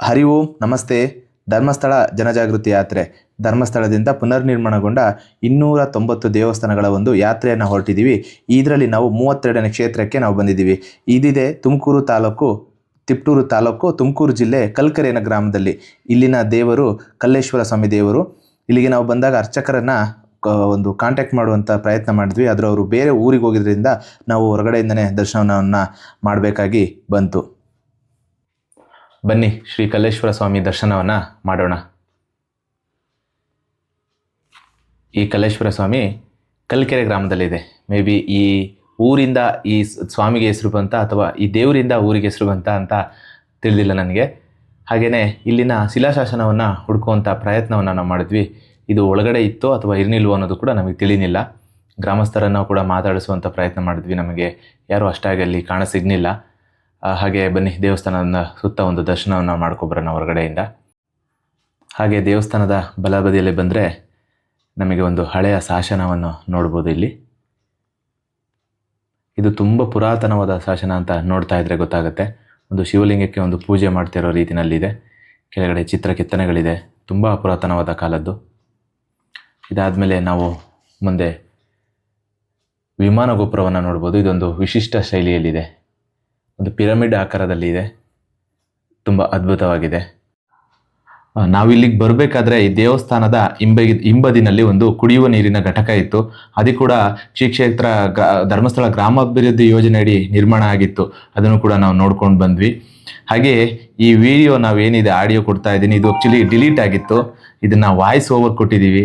ಹರಿ ನಮಸ್ತೆ. ಧರ್ಮಸ್ಥಳ ಜನಜಾಗೃತಿ ಯಾತ್ರೆ. ಧರ್ಮಸ್ಥಳದಿಂದ ಪುನರ್ನಿರ್ಮಾಣಗೊಂಡ ಇನ್ನೂರ ತೊಂಬತ್ತು ದೇವಸ್ಥಾನಗಳ ಒಂದು ಯಾತ್ರೆಯನ್ನು ಹೊರಟಿದ್ದೀವಿ ಇದರಲ್ಲಿ ನಾವು ಮೂವತ್ತೆರಡನೇ ಕ್ಷೇತ್ರಕ್ಕೆ ನಾವು ಬಂದಿದ್ದೀವಿ ಇದಿದೆ ತುಮಕೂರು ತಾಲೂಕು, ತಿಪ್ಟೂರು ತಾಲೂಕು, ತುಮಕೂರು ಜಿಲ್ಲೆ ಕಲ್ಕರೇನ ಗ್ರಾಮದಲ್ಲಿ. ಇಲ್ಲಿನ ದೇವರು ಕಲ್ಲೇಶ್ವರ ಸ್ವಾಮಿ ದೇವರು. ಇಲ್ಲಿಗೆ ನಾವು ಬಂದಾಗ ಅರ್ಚಕರನ್ನು ಒಂದು ಕಾಂಟ್ಯಾಕ್ಟ್ ಮಾಡುವಂಥ ಪ್ರಯತ್ನ ಮಾಡಿದ್ವಿ. ಆದರೆ ಅವರು ಬೇರೆ ಊರಿಗೆ ಹೋಗಿದ್ದರಿಂದ ನಾವು ಹೊರಗಡೆಯಿಂದನೇ ದರ್ಶನವನ್ನು ಮಾಡಬೇಕಾಗಿ ಬಂತು. ಬನ್ನಿ ಶ್ರೀ ಕಲ್ಲೇಶ್ವರ ಸ್ವಾಮಿ ದರ್ಶನವನ್ನು ಮಾಡೋಣ. ಈ ಕಲ್ಲೇಶ್ವರ ಸ್ವಾಮಿ ಕಲ್ಕೆರೆ ಗ್ರಾಮದಲ್ಲಿದೆ. ಮೇ ಬಿ ಈ ಊರಿಂದ ಈ ಸ್ವಾಮಿಗೆ ಹೆಸರು ಬಂತ ಅಥವಾ ಈ ದೇವರಿಂದ ಊರಿಗೆ ಹೆಸರು ಬಂತ ಅಂತ ತಿಳಿದಿಲ್ಲ ನನಗೆ. ಹಾಗೆಯೇ ಇಲ್ಲಿನ ಶಿಲಾಶಾಸನವನ್ನು ಹುಡುಕುವಂಥ ಪ್ರಯತ್ನವನ್ನು ನಾವು ಮಾಡಿದ್ವಿ. ಇದು ಒಳಗಡೆ ಇತ್ತೋ ಅಥವಾ ಇರ್ನಿಲ್ವೋ ಅನ್ನೋದು ಕೂಡ ನಮಗೆ ತಿಳಿನಿಲ್ಲ ಗ್ರಾಮಸ್ಥರನ್ನು ಕೂಡ ಮಾತಾಡಿಸುವಂಥ ಪ್ರಯತ್ನ ಮಾಡಿದ್ವಿ ನಮಗೆ. ಯಾರೂ ಅಷ್ಟಾಗಿ ಅಲ್ಲಿ ಕಾಣ ಸಿಗ್ನಿಲ್ಲ ಆ, ಹಾಗೆ ಬನ್ನಿ, ದೇವಸ್ಥಾನದ ಸುತ್ತ ಒಂದು ದರ್ಶನವನ್ನು ಮಾಡ್ಕೊಬರೋಣ ಹೊರಗಡೆಯಿಂದ ಹಾಗೆ ದೇವಸ್ಥಾನದ ಬಲಬದಿಯಲ್ಲಿ ಬಂದರೆ ನಮಗೆ ಒಂದು ಹಳೆಯ ಶಾಸನವನ್ನು ನೋಡ್ಬೋದು ಇಲ್ಲಿ. ಇದು ತುಂಬ ಪುರಾತನವಾದ ಶಾಸನ ಅಂತ ನೋಡ್ತಾ ಇದ್ರೆ ಗೊತ್ತಾಗುತ್ತೆ. ಒಂದು ಶಿವಲಿಂಗಕ್ಕೆ ಒಂದು ಪೂಜೆ ಮಾಡ್ತಿರೋ ರೀತಿನಲ್ಲಿದೆ. ಕೆಳಗಡೆ ಚಿತ್ರ ಕೆತ್ತನೆಗಳಿದೆ ತುಂಬ ಪುರಾತನವಾದ ಕಾಲದ್ದು. ಇದಾದಮೇಲೆ ನಾವು ಮುಂದೆ ವಿಮಾನ ಗೋಪುರವನ್ನು ನೋಡ್ಬೋದು. ಇದೊಂದು ವಿಶಿಷ್ಟ ಶೈಲಿಯಲ್ಲಿದೆ. ಒಂದು ಪಿರಮಿಡ್ ಆಕಾರದಲ್ಲಿ ಇದೆ. ತುಂಬ ಅದ್ಭುತವಾಗಿದೆ. ನಾವು ನಾವಿಲ್ಲಿಗೆ ಬರಬೇಕಾದ್ರೆ ಈ ದೇವಸ್ಥಾನದ ಹಿಂಬ, ಹಿಂಬದಿನಲ್ಲಿ ಒಂದು ಕುಡಿಯುವ ನೀರಿನ ಘಟಕ ಇತ್ತು. ಅದು ಕೂಡ ಕ್ಷೇತ್ರ ಧರ್ಮಸ್ಥಳ ಗ್ರಾಮಾಭಿವೃದ್ಧಿ ಯೋಜನೆಯಡಿ ನಿರ್ಮಾಣ ಆಗಿತ್ತು. ಅದನ್ನು ಕೂಡ ನಾವು ನೋಡ್ಕೊಂಡು ಬಂದ್ವಿ. ಹಾಗೆ ಈ ವಿಡಿಯೋ ನಾವೇನಿದೆ, ಆಡಿಯೋ ಕೊಡ್ತಾ ಇದ್ದೀನಿ. ಇದು ಆ್ಯಕ್ಚುಲಿ ಡಿಲೀಟ್ ಆಗಿತ್ತು. ಇದನ್ನು ವಾಯ್ಸ್ ಓವರ್ ಕೊಟ್ಟಿದ್ದೀವಿ.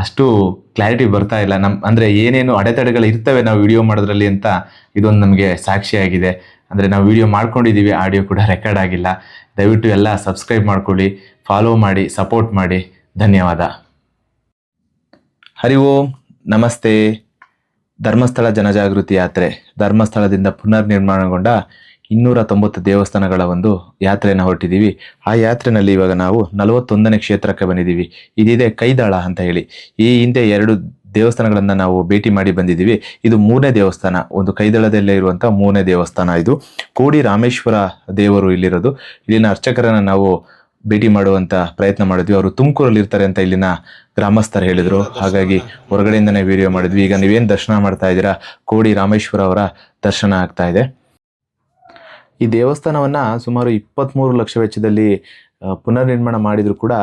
ಅಷ್ಟು ಕ್ಲಾರಿಟಿ ಬರ್ತಾ ಇಲ್ಲ. ನಮ್ಮ ಅಂದರೆ ಏನೇನು ಅಡೆತಡೆಗಳು ಇರ್ತವೆ ನಾವು ವಿಡಿಯೋ ಮಾಡೋದ್ರಲ್ಲಿ ಅಂತ ಇದೊಂದು ನಮಗೆ ಸಾಕ್ಷಿಯಾಗಿದೆ. ಅಂದರೆ ನಾವು ವಿಡಿಯೋ ಮಾಡ್ಕೊಂಡಿದ್ದೀವಿ ಆಡಿಯೋ ಕೂಡ ರೆಕಾರ್ಡ್ ಆಗಿಲ್ಲ. ದಯವಿಟ್ಟು ಎಲ್ಲ ಸಬ್ಸ್ಕ್ರೈಬ್ ಮಾಡ್ಕೊಳ್ಳಿ ಫಾಲೋ ಮಾಡಿ ಸಪೋರ್ಟ್ ಮಾಡಿ. ಧನ್ಯವಾದ. ಹರಿ ಓಂ, ನಮಸ್ತೆ. ಧರ್ಮಸ್ಥಳ ಜನಜಾಗೃತಿ ಯಾತ್ರೆ, ಧರ್ಮಸ್ಥಳದಿಂದ ಪುನರ್ ನಿರ್ಮಾಣಗೊಂಡ ಇನ್ನೂರ ತೊಂಬತ್ತು ದೇವಸ್ಥಾನಗಳ ಒಂದು ಯಾತ್ರೆಯನ್ನು ಹೊರಟಿದ್ದೀವಿ ಆ ಯಾತ್ರೆನಲ್ಲಿ ಇವಾಗ ನಾವು ನಲವತ್ತೊಂದನೇ ಕ್ಷೇತ್ರಕ್ಕೆ ಬಂದಿದ್ದೀವಿ ಇದಿದೆ ಕೈದಾಳ ಅಂತ ಹೇಳಿ. ಈ ಹಿಂದೆ ಎರಡು ದೇವಸ್ಥಾನಗಳನ್ನು ನಾವು ಭೇಟಿ ಮಾಡಿ ಬಂದಿದ್ದೀವಿ. ಇದು ಮೂರನೇ ದೇವಸ್ಥಾನ. ಒಂದು ಕೈದಳದಲ್ಲೇ ಇರುವಂಥ ಮೂರನೇ ದೇವಸ್ಥಾನ ಇದು. ಕೋಡಿ ರಾಮೇಶ್ವರ ದೇವರು ಇಲ್ಲಿರೋದು. ಇಲ್ಲಿನ ಅರ್ಚಕರನ್ನು ನಾವು ಭೇಟಿ ಮಾಡುವಂತ ಪ್ರಯತ್ನ ಮಾಡಿದ್ವಿ. ಅವರು ತುಮಕೂರಲ್ಲಿ ಇರ್ತಾರೆ ಅಂತ ಇಲ್ಲಿನ ಗ್ರಾಮಸ್ಥರು ಹೇಳಿದರು. ಹಾಗಾಗಿ ಹೊರಗಡೆಯಿಂದನೇ ವಿಡಿಯೋ ಮಾಡಿದ್ವಿ. ಈಗ ನೀವೇನು ದರ್ಶನ ಮಾಡ್ತಾ ಇದ್ದೀರಾ? ಕೋಡಿ ರಾಮೇಶ್ವರ ಅವರ ದರ್ಶನ ಆಗ್ತಾ ಇದೆ. ಈ ದೇವಸ್ಥಾನವನ್ನು ಸುಮಾರು ಇಪ್ಪತ್ತ್ಮೂರು ಲಕ್ಷ ವೆಚ್ಚದಲ್ಲಿ ಪುನರ್ನಿರ್ಮಾಣ ಮಾಡಿದರೂ ಕೂಡ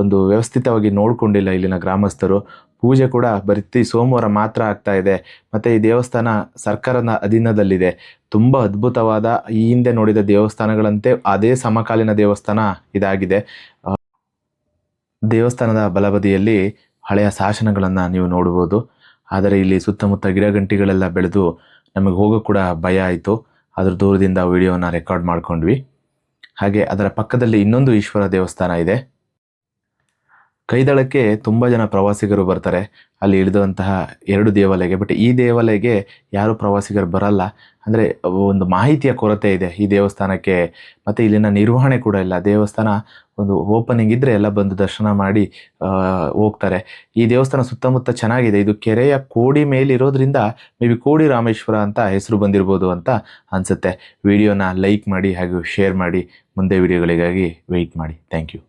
ಒಂದು ವ್ಯವಸ್ಥಿತವಾಗಿ ನೋಡಿಕೊಂಡಿಲ್ಲ ಇಲ್ಲಿನ ಗ್ರಾಮಸ್ಥರು. ಪೂಜೆ ಕೂಡ ಬರೀ ಸೋಮವಾರ ಮಾತ್ರ ಆಗ್ತಾ ಇದೆ. ಮತ್ತು ಈ ದೇವಸ್ಥಾನ ಸರ್ಕಾರದ ಅಧೀನದಲ್ಲಿದೆ. ತುಂಬ ಅದ್ಭುತವಾದ ಈ ಹಿಂದೆ ನೋಡಿದ ದೇವಸ್ಥಾನಗಳಂತೆ ಅದೇ ಸಮಕಾಲೀನ ದೇವಸ್ಥಾನ ಇದಾಗಿದೆ. ದೇವಸ್ಥಾನದ ಬಲಬದಿಯಲ್ಲಿ ಹಳೆಯ ಶಾಸನಗಳನ್ನು ನೀವು ನೋಡ್ಬೋದು ಆದರೆ ಇಲ್ಲಿ ಸುತ್ತಮುತ್ತ ಗಿಡಗಂಟಿಗಳೆಲ್ಲ ಬೆಳೆದು ನಮಗೆ ಹೋಗೋ ಕೂಡ ಭಯ ಆಯಿತು. ಅದ್ರ ದೂರದಿಂದ ವಿಡಿಯೋನ ರೆಕಾರ್ಡ್ ಮಾಡ್ಕೊಂಡ್ವಿ. ಹಾಗೆ ಅದರ ಪಕ್ಕದಲ್ಲಿ ಇನ್ನೊಂದು ಈಶ್ವರ ದೇವಸ್ಥಾನ ಇದೆ. ಕೈದಳಕ್ಕೆ ತುಂಬ ಜನ ಪ್ರವಾಸಿಗರು ಬರ್ತಾರೆ. ಅಲ್ಲಿ ಇಳಿದಂತಹ ಎರಡು ದೇವಾಲಯಗೆ ಬಟ್ ಈ ದೇವಾಲಯಗೆ ಯಾರು ಪ್ರವಾಸಿಗರು ಬರಲ್ಲ. ಅಂದರೆ ಒಂದು ಮಾಹಿತಿಯ ಕೊರತೆ ಇದೆ ಈ ದೇವಸ್ಥಾನಕ್ಕೆ. ಮತ್ತು ಇಲ್ಲಿನ ನಿರ್ವಹಣೆ ಕೂಡ ಇಲ್ಲ. ದೇವಸ್ಥಾನ ಒಂದು ಓಪನಿಂಗ್ ಇದ್ದರೆ ಎಲ್ಲ ಬಂದು ದರ್ಶನ ಮಾಡಿ ಹೋಗ್ತಾರೆ. ಈ ದೇವಸ್ಥಾನ ಸುತ್ತಮುತ್ತ ಚೆನ್ನಾಗಿದೆ. ಇದು ಕೆರೆಯ ಕೋಡಿ ಮೇಲಿರೋದ್ರಿಂದ ಮೇ ಬಿ ಕೋಡಿ ರಾಮೇಶ್ವರ ಅಂತ ಹೆಸರು ಬಂದಿರ್ಬೋದು ಅಂತ ಅನಿಸುತ್ತೆ. ವಿಡಿಯೋನ ಲೈಕ್ ಮಾಡಿ ಹಾಗೂ ಶೇರ್ ಮಾಡಿ. ಮುಂದೆ ವಿಡಿಯೋಗಳಿಗಾಗಿ ವೆಯ್ಟ್ ಮಾಡಿ. Thank you